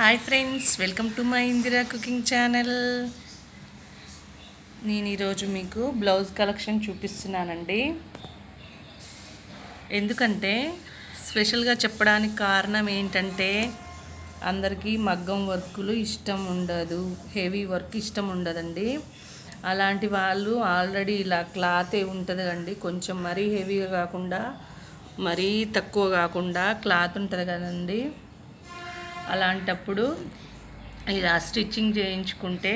Hi friends welcome to my Indira cooking channel. నేను ఈరోజు మీకు బ్లౌజ్ కలెక్షన్ చూపిస్తున్నానండి. ఎందుకంటే స్పెషల్గా చెప్పడానికి కారణం ఏంటంటే అందరికీ మగ్గం వర్కులు ఇష్టం ఉండదు హెవీ వర్క్ ఇష్టం ఉండదండి. అలాంటి వాళ్ళు ఆల్రెడీ ఇలా క్లాతే ఉంటుంది అండి కొంచెం మరీ హెవీగా కాకుండా మరీ తక్కువ కాకుండా క్లాత్ ఉంటుంది కదండి. అలాంటప్పుడు ఇలా స్టిచ్చింగ్ చేయించుకుంటే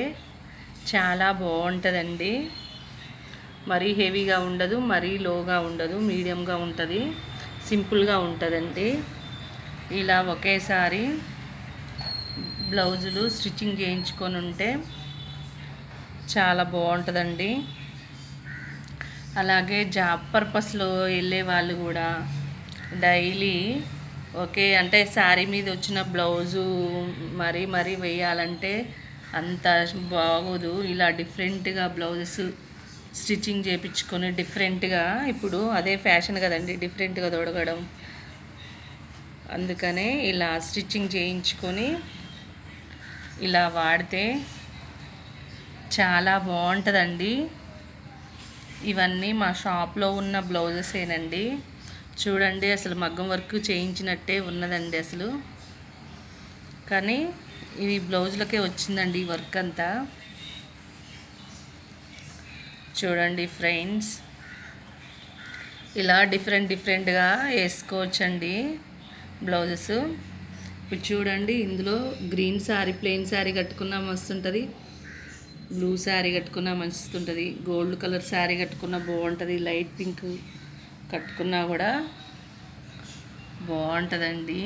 చాలా బాగుంటుందండి. మరీ హెవీగా ఉండదు మరీ లోగా ఉండదు మీడియంగా ఉంటుంది సింపుల్గా ఉంటుందండి. ఇలా ఒకేసారి బ్లౌజులు స్టిచ్చింగ్ చేయించుకొని ఉంటే చాలా బాగుంటుందండి. అలాగే జాబ్ పర్పస్లో వెళ్ళే వాళ్ళు కూడా డైలీ ఓకే అంటే శారీ మీద వచ్చిన బ్లౌజు మరీ మరీ వేయాలంటే అంత బాగోదు. ఇలా డిఫరెంట్గా బ్లౌజెస్ స్టిచ్చింగ్ చేయించుకొని డిఫరెంట్గా ఇప్పుడు అదే ఫ్యాషన్ కదండి డిఫరెంట్గా తొడగడం. అందుకనే ఇలా స్టిచ్చింగ్ చేయించుకొని ఇలా వాడితే చాలా బాగుంటుందండి. ఇవన్నీ మా షాప్లో ఉన్న బ్లౌజెసేనండి. చూడండి అసలు మగ్గం వర్క్ చేయించినట్టే ఉన్నదండి అసలు. కానీ ఇది బ్లౌజులకే వచ్చిందండి ఈ వర్క్ అంతా. చూడండి ఫ్రెండ్స్ ఇలా డిఫరెంట్ డిఫరెంట్గా వేసుకోవచ్చండి బ్లౌజెస్. ఇప్పుడు చూడండి ఇందులో గ్రీన్ శారీ ప్లెయిన్ శారీ కట్టుకున్నా మస్తుంటుంది బ్లూ శారీ కట్టుకున్నా మస్తుంటుంది గోల్డ్ కలర్ శారీ కట్టుకున్నా బాగుంటుంది లైట్ పింక్ కట్టుకున్నా కూడా బాగుంటుందండి.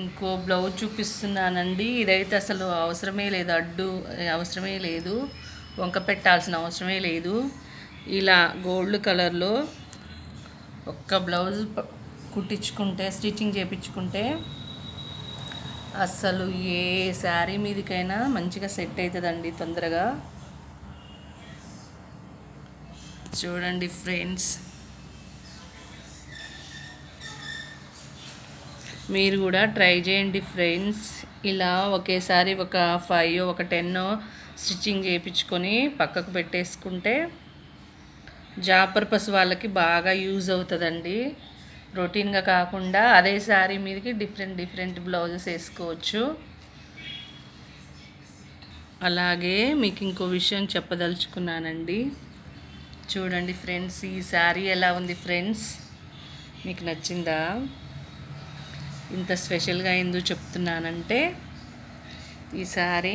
ఇంకో బ్లౌజ్ చూపిస్తున్నానండి. ఇదైతే అసలు అవసరమే లేదు. అడ్డు అవసరమే లేదు. వంక పెట్టాల్సిన అవసరమే లేదు. ఇలా గోల్డ్ కలర్లో ఒక్క బ్లౌజ్ కుట్టించుకుంటే స్టిచ్చింగ్ చేయించుకుంటే అస్సలు ఏ శారీ మీదకైనా మంచిగా సెట్ అవుతుందండి తొందరగా. చూడండి ఫ్రెండ్స్. మీరు కూడా ట్రై చేయండి ఫ్రెండ్స్. ఇలా ఒకేసారి ఒక ఫైవ్ ఒక టెన్ స్టిచ్చింగ్ చేయించుకొని పక్కకు పెట్టేసుకుంటే జాబ్ పర్పస్ వాళ్ళకి బాగా యూజ్ అవుతుందండి. రొటీన్గా కాకుండా అదే శారీ మీదకి డిఫరెంట్ డిఫరెంట్ బ్లౌజెస్ వేసుకోవచ్చు. అలాగే మీకు ఇంకో విషయం చెప్పదలుచుకున్నానండి. చూడండి ఫ్రెండ్స్ ఈ శారీ ఎలా ఉంది ఫ్రెండ్స్? మీకు నచ్చిందా? ఇంత స్పెషల్గా ఎందుకు చెప్తున్నానంటే ఈ శారీ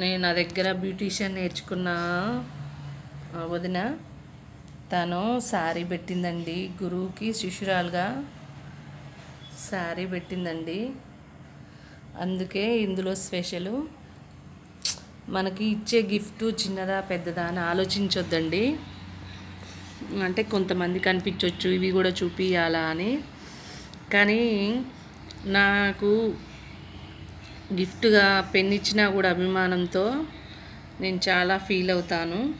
నేను నా దగ్గర బ్యూటీషియన్ నేర్చుకున్న వదిన తను శారీ పెట్టిందండి. గురువుకి శిష్యురాలుగా శారీ పెట్టిందండి. అందుకే ఇందులో స్పెషలు మనకి ఇచ్చే గిఫ్ట్ చిన్నదా పెద్దదా అని ఆలోచించొద్దండి. అంటే కొంతమంది కనిపించవచ్చు ఇవి కూడా చూపియాలా అని. కానీ నాకు గిఫ్ట్గా పెన్ ఇచ్చినా కూడా అభిమానంతో నేను చాలా ఫీల్ అవుతాను.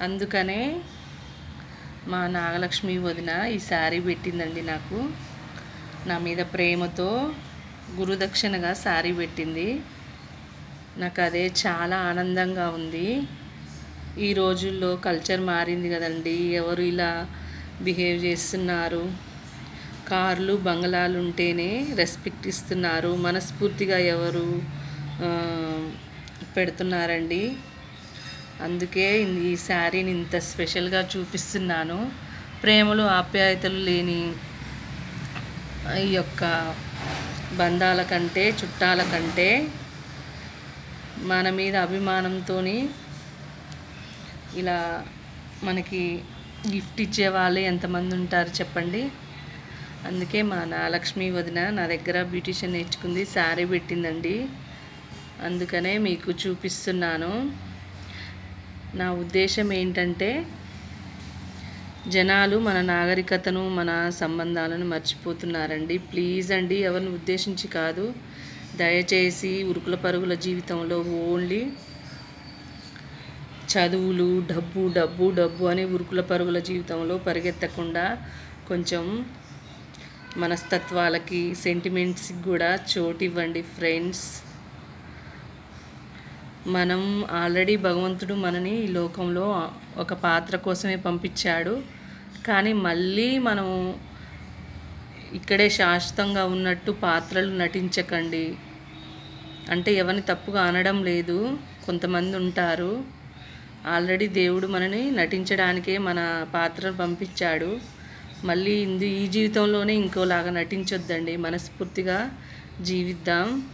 అందుకనే మా నాగలక్ష్మి వదిన ఈ శారీ పెట్టిందండి నాకు. నా మీద ప్రేమతో గురుదక్షిణగా శారీ పెట్టింది. నాకు అదే చాలా ఆనందంగా ఉంది. ఈ రోజుల్లో కల్చర్ మారింది కదండి. ఎవరు ఇలా బిహేవ్ చేస్తున్నారు? కార్లు బంగ్లాలు ఉంటేనే రెస్పెక్ట్ ఇస్తున్నారు. మనస్ఫూర్తిగా ఎవరు పెడుతున్నారండి? అందుకే ఈ శారీని ఇంత స్పెషల్గా చూపిస్తున్నాను. ప్రేమలు ఆప్యాయతలు లేని ఈ యొక్క బంధాల కంటే చుట్టాల కంటే మన మీద అభిమానంతో ఇలా మనకి గిఫ్ట్ ఇచ్చే వాళ్ళే ఎంతమంది ఉంటారు చెప్పండి. అందుకే మా నాలక్ష్మి వదిన నా దగ్గర బ్యూటీషియన్ నేర్చుకుంది శారీ పెట్టిందండి. అందుకనే మీకు చూపిస్తున్నాను. నా ఉద్దేశం ఏంటంటే జనాలు మన నాగరికతను మన సంబంధాలను మర్చిపోతున్నారండి. ప్లీజ్ అండి ఎవరిని ఉద్దేశించి కాదు. దయచేసి ఉరుకుల పరుగుల జీవితంలో ఓన్లీ చదువులు డబ్బు డబ్బు డబ్బు అని ఉరుకుల పరుగుల జీవితంలో పరిగెత్తకుండా కొంచెం మనస్తత్వాలకి సెంటిమెంట్స్కి కూడా చోటు ఇవ్వండి ఫ్రెండ్స్ మనం ఆల్రెడీ భగవంతుడు మనని ఈ లోకంలో ఒక పాత్ర కోసమే పంపించాడు. కానీ మళ్ళీ మనం ఇక్కడే శాశ్వతంగా ఉన్నట్టు పాత్రలు నటించకండి. అంటే ఎవరిని తప్పుగా అనడం లేదు. కొంతమంది ఉంటారు. ఆల్రెడీ దేవుడు మనని నటించడానికే మన పాత్రను పంపించాడు. మళ్ళీ ఇందు ఈ జీవితంలోనే ఇంకోలాగా నటించొద్దండి. మనస్ఫూర్తిగా జీవిద్దాం.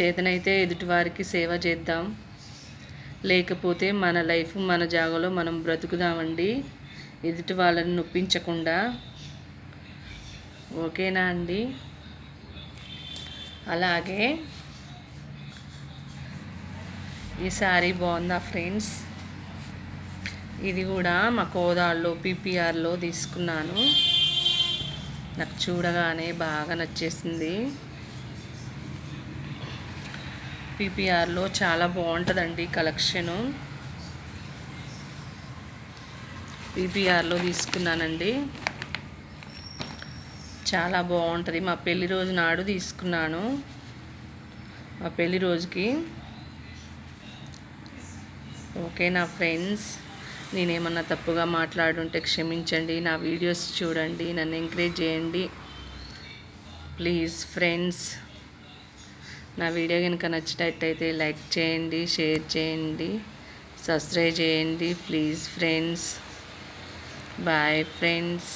చేతనైతే ఎదుటివారికి సేవ చేద్దాం. లేకపోతే మన లైఫ్ మన జాగలో మనం బ్రతుకుదామండి. ఎదుటి వాళ్ళని నొప్పించకుండా ఓకేనా అండి? అలాగే. ఈ శారీ బాగుందా ఫ్రెండ్స్? ఇది కూడా మా కోదాల్లో పీపీఆర్లో తీసుకున్నాను. నాకు చూడగానే బాగా నచ్చేసింది. పీపీఆర్లో చాలా బాగుంటుందండి కలెక్షను. పీపీఆర్లో తీసుకున్నానండి. చాలా బాగుంటుంది. మా పెళ్ళి రోజు నాడు తీసుకున్నాను. మా పెళ్ళి రోజుకి. ఓకే నా ఫ్రెండ్స్ నేనేమన్నా తప్పుగా మాట్లాడుంటే క్షమించండి. నా వీడియోస్ చూడండి నన్ను ఎంకరేజ్ చేయండి. ప్లీజ్ ఫ్రెండ్స్ నా వీడియో కనుక నచ్చినట్టయితే లైక్ చేయండి షేర్ చేయండి సబ్స్క్రైబ్ చేయండి. Please friends bye friends.